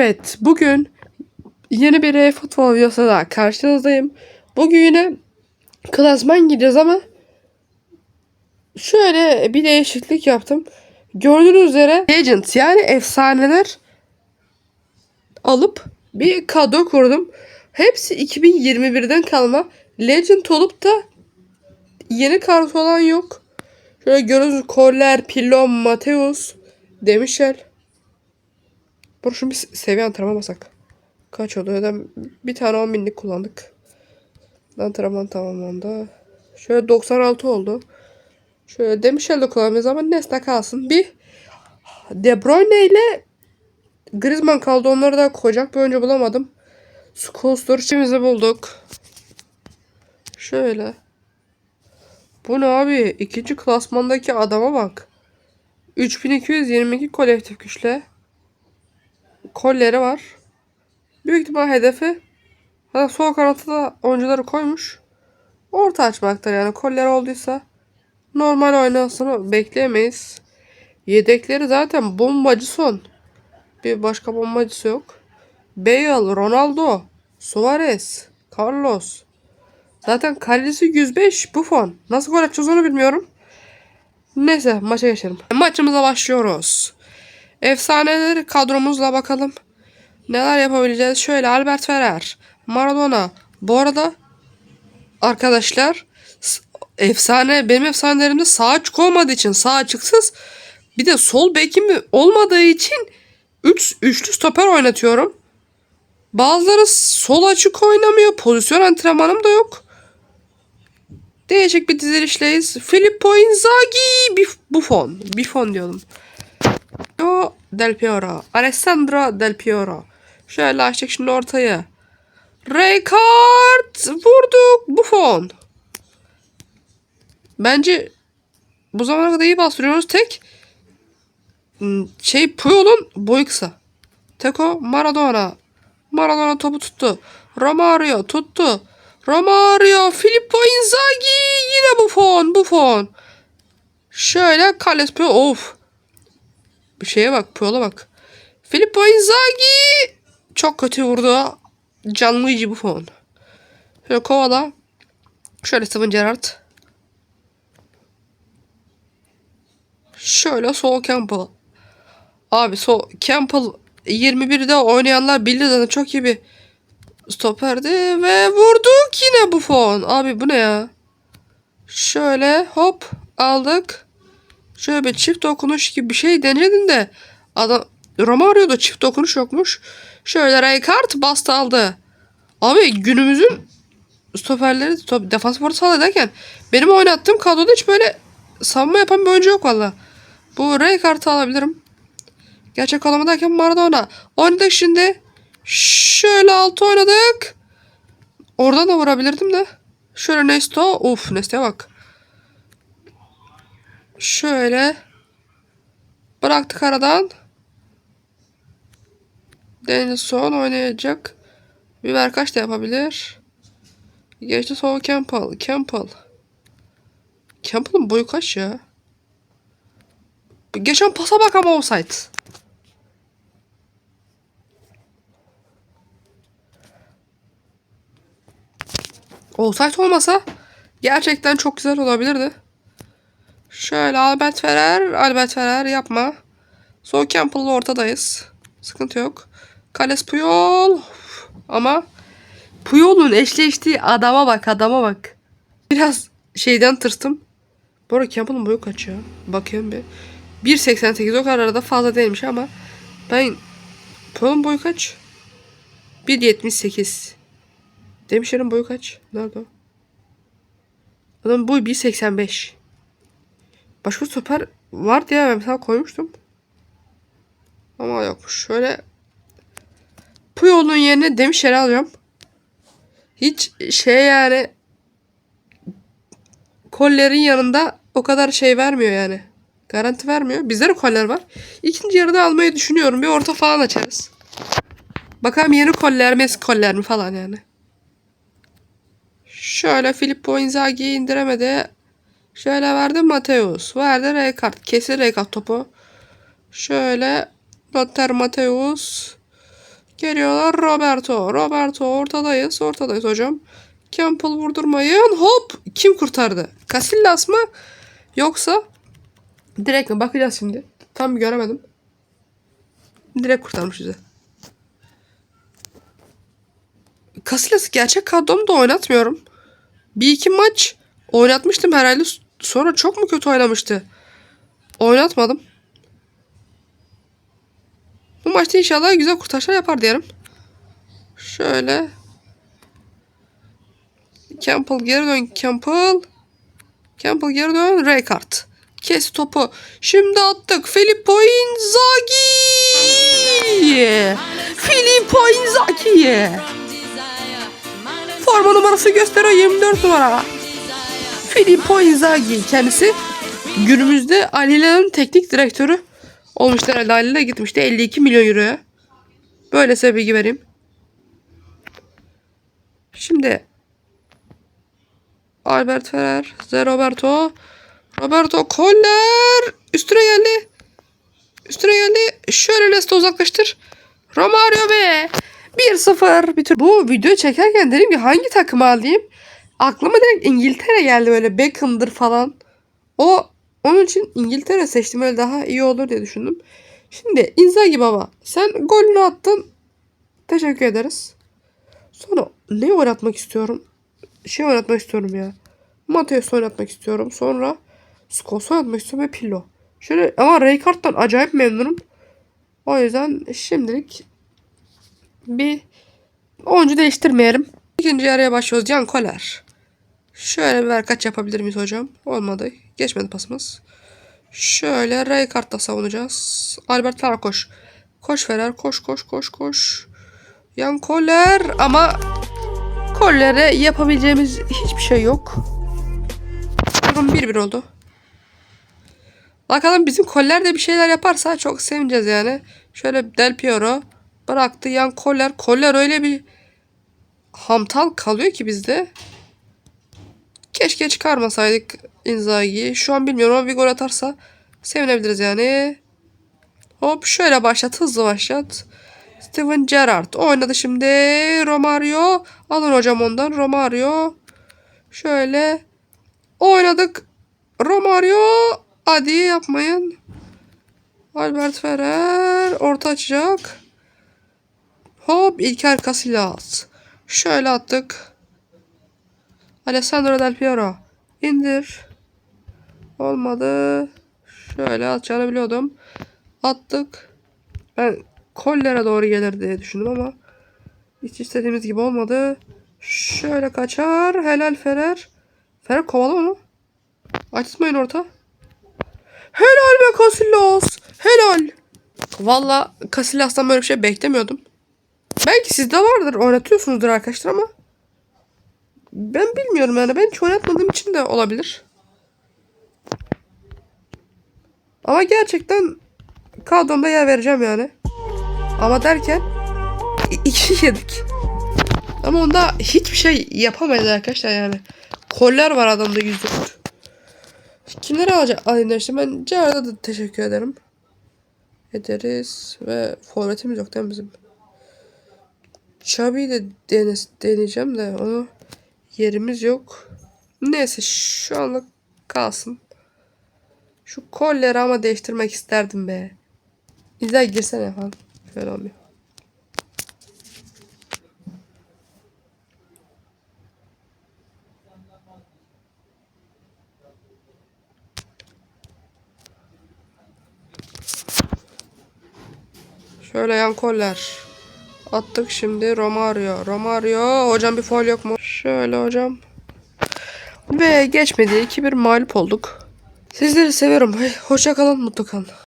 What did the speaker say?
Evet, bugün yeni bir e-futbol videosuyla karşınızdayım. Bugün yine klasman gideceğiz ama şöyle bir değişiklik yaptım. Gördüğünüz üzere Legend yani efsaneler alıp bir kadro kurdum. Hepsi 2021'den kalma. Legend olup da yeni kart olan yok. Şöyle görüyorsunuz Koller, Pilon, Mateus, Demişel. Dur şunu bir se- seviye antrenmanmasak. Kaç oldu? Neden bir tane 10 binlik kullandık. Antrenman tamamlandı. Şöyle 96 oldu. Şöyle Demişel de kullanmayız ama Nesta kalsın. Bir De Bruyne ile Griezmann kaldı. Onları da koyacak bir oyuncu bulamadım. Skolstor içimizi bulduk. Şöyle. Bu ne abi? İkinci klasmandaki adama bak. 3222 kolektif güçle kolleri var. Büyük ihtimal hedefi hatta sol kanatta da oyuncuları koymuş. Orta açmaktır yani kolleri olduysa normal oynamasını bekleyemeyiz. Yedekleri zaten bombacı son. Bir başka bombacısı yok. Bale, Ronaldo, Suarez, Carlos. Zaten kalesi 105 Buffon. Nasıl gol atacağız onu bilmiyorum. Neyse maça geçelim. Maçımıza başlıyoruz. Efsaneleri kadromuzla bakalım. Neler yapabileceğiz? Şöyle Albert Ferrer, Maradona. Bu arada arkadaşlar efsane benim efsanelerimde sağ açık olmadığı için sağ açıksız bir de sol bekim olmadığı için 3 üçlü stoper oynatıyorum. Bazıları sol açık oynamıyor. Pozisyon antrenmanım da yok. Değişik bir dizilişleyiz. Filippo Inzaghi, Buffon. Buffon diyorum. O Del Piero. Alessandro Del Piero. Şöyle açtık şimdi ortaya. Rijkaard vurduk. Buffon. Bence bu zamana kadar iyi bastırıyoruz. Tek hmm, şey Puyol'un boyu kısa. Teko Maradona. Maradona topu tuttu. Romario tuttu. Romario, Filippo Inzaghi yine Buffon, Buffon. Şöyle Kales Puyol. Of. Bir şeye bak, Puyol'a bak. Filippo Inzaghi çok kötü vurdu. Canlıcı Buffon. Şöyle kovala. Şöyle Steven Gerrard. Şöyle Sol Campbell. Abi Sol Campbell 21'de oynayanlar bilir zaten çok iyi bir stoperdi ve vurduk yine Buffon. Abi bu ne ya? Şöyle hop aldık. Şöyle bir çift dokunuş gibi bir şey denedin de adam Romario'da çift dokunuş yokmuş. Şöyle Rijkaard bastı aldı. Abi günümüzün stoperleri top, defans forvet sağ ederken benim oynattığım kadroda hiç böyle savunma yapan bir oyuncu yok valla. Bu Rijkaard'ı alabilirim. Gerçek olamadayken Maradona. Oynadık şimdi. Şöyle altı oynadık. Oradan da vurabilirdim de. Şöyle Nesto. Uf Nesto'ya bak. Şöyle. Bıraktık aradan. Denilson oynayacak. Biber kaç da yapabilir. Geçti sol Campbell. Campbell. Campbell'ın boyu kaç ya? Geçen pasa bak ama offside. Offside olmasa gerçekten çok güzel olabilirdi. Şöyle Albert Ferrer, Albert Ferrer yapma. Sol Campbell'la ortadayız. Sıkıntı yok. Kales Puyol. Ama Puyol'un eşleştiği adama bak adama bak. Biraz şeyden tırstım. Bu arada Campbell'ın boyu kaç ya? Bakıyorum bir. 1.88 o kadar da fazla değilmiş ama ben Puyol'un boyu kaç? 1.78 Demişlerin boyu kaç? Nerede o? Adamın boyu 1.85 Başka stoper var diye ben mesela koymuştum. Ama yok. Şöyle Puyol'un yerine Demişler'i alıyorum. Hiç şey yani kollerin yanında o kadar şey vermiyor yani. Garanti vermiyor. Bizde de koller var. İkinci yarıda almayı düşünüyorum. Bir orta falan açarız. Bakalım yeni koller mi eski koller mi falan yani. Şöyle Filippo Inzaghi'yi indiremedi. Şöyle verdi Mateus. Verdi Rijkaard. Kesin Rijkaard topu. Şöyle Lothar Mateus. Geliyorlar Roberto. Roberto ortadayız. Ortadayız hocam. Campbell vurdurmayın. Hop. Kim kurtardı? Casillas mı? Yoksa direkt mi? Bakacağız şimdi. Tam göremedim. Direkt kurtarmış bizi. Casillas'ı gerçek kadromda oynatmıyorum. Bir iki maç oynatmıştım herhalde. Sonra çok mu kötü oynamıştı? Oynatmadım. Bu maçta inşallah güzel kurtarışlar yapar diyelim. Şöyle. Campbell geri dön Campbell. Campbell geri dön. Rijkaard. Kes topu. Şimdi attık. Filippo Inzaghi. Filippo Inzaghi. Forma numarası gösteriyor 24 numara. Filippo Inzaghi kendisi günümüzde Ali Hilal'ın teknik direktörü olmuşlar herhalde. Ali Hilal gitmişti 52 milyon euroya. Böyle size bilgi vereyim. Şimdi Albert Ferrer, Ze Roberto, Roberto Koller üstüne geldi. Üstüne geldi. Şöyle Leicester uzaklaştır. Romario be. 1-0 bitir. Bu videoyu çekerken dedim ki hangi takımı alayım? Aklıma direkt İngiltere geldi böyle Beckham'dır falan. O onun için İngiltere seçtim öyle daha iyi olur diye düşündüm. Şimdi Inzaghi baba sen golünü attın. Teşekkür ederiz. Sonra ne oynatmak istiyorum? Şey oynatmak istiyorum ya. Mateus oynatmak istiyorum. Sonra Scholes oynatmak istiyorum ve Pillo. Şöyle ama Rijkaard'dan acayip memnunum. O yüzden şimdilik bir oyuncu değiştirmeyelim. İkinci yarıya başlıyoruz. Can Koller. Şöyle bir verkaç yapabilir miyiz hocam? Olmadı. Geçmedi pasımız. Şöyle Rijkaard'la savunacağız. Albert Ferrer koş. Koş Ferrer. Koş koş koş koş. Yan Koller ama Koller'e yapabileceğimiz hiçbir şey yok. Durum 1-1 oldu. Bakalım bizim Koller de bir şeyler yaparsa çok sevineceğiz yani. Şöyle Del Piero bıraktı. Yan Koller. Koller öyle bir hamtal kalıyor ki bizde. Keşke çıkarmasaydık Inzaghi'yi. Şu an bilmiyorum ama bir gol atarsa sevinebiliriz yani. Hop şöyle başlat. Hızlı başlat. Steven Gerrard oynadı şimdi. Romario. Alın hocam ondan. Romario. Şöyle. Oynadık. Romario. Hadi yapmayın. Albert Ferrer. Orta açacak. Hop İlker Casillas. Şöyle attık. Alessandro Del Piero. İndir. Olmadı. Şöyle atacağını biliyordum. Attık. Ben kollere doğru gelir diye düşündüm ama hiç istediğimiz gibi olmadı. Şöyle kaçar. Helal Ferer. Ferer kovala onu. Açmayın orta. Helal be Casillas. Helal. Valla Casillas'tan böyle bir şey beklemiyordum. Belki sizde vardır. Oynatıyorsunuzdur arkadaşlar ama ben bilmiyorum yani. Ben hiç oynatmadığım için de olabilir. Ama gerçekten kadronda yer vereceğim yani. Ama derken iki yedik. Ama onda hiçbir şey yapamayız arkadaşlar yani. Koller var adamda yüzde Kimleri alacak? Alayım işte ben Cerrah'a da teşekkür ederim. Ederiz ve forvetimiz yok değil mi bizim? Çabi'yi de dene, deneyeceğim de onu yerimiz yok. Neyse şu anlık kalsın. Şu kolleri ama değiştirmek isterdim be. İzler girsene falan. Şöyle olmuyor. Şöyle yan koller. Attık şimdi Romario. Romario. Hocam bir foul yok mu? Şöyle hocam. Ve geçmedi. 2-1 mağlup olduk. Sizleri seviyorum. Hoşça kalın, mutlu kalın.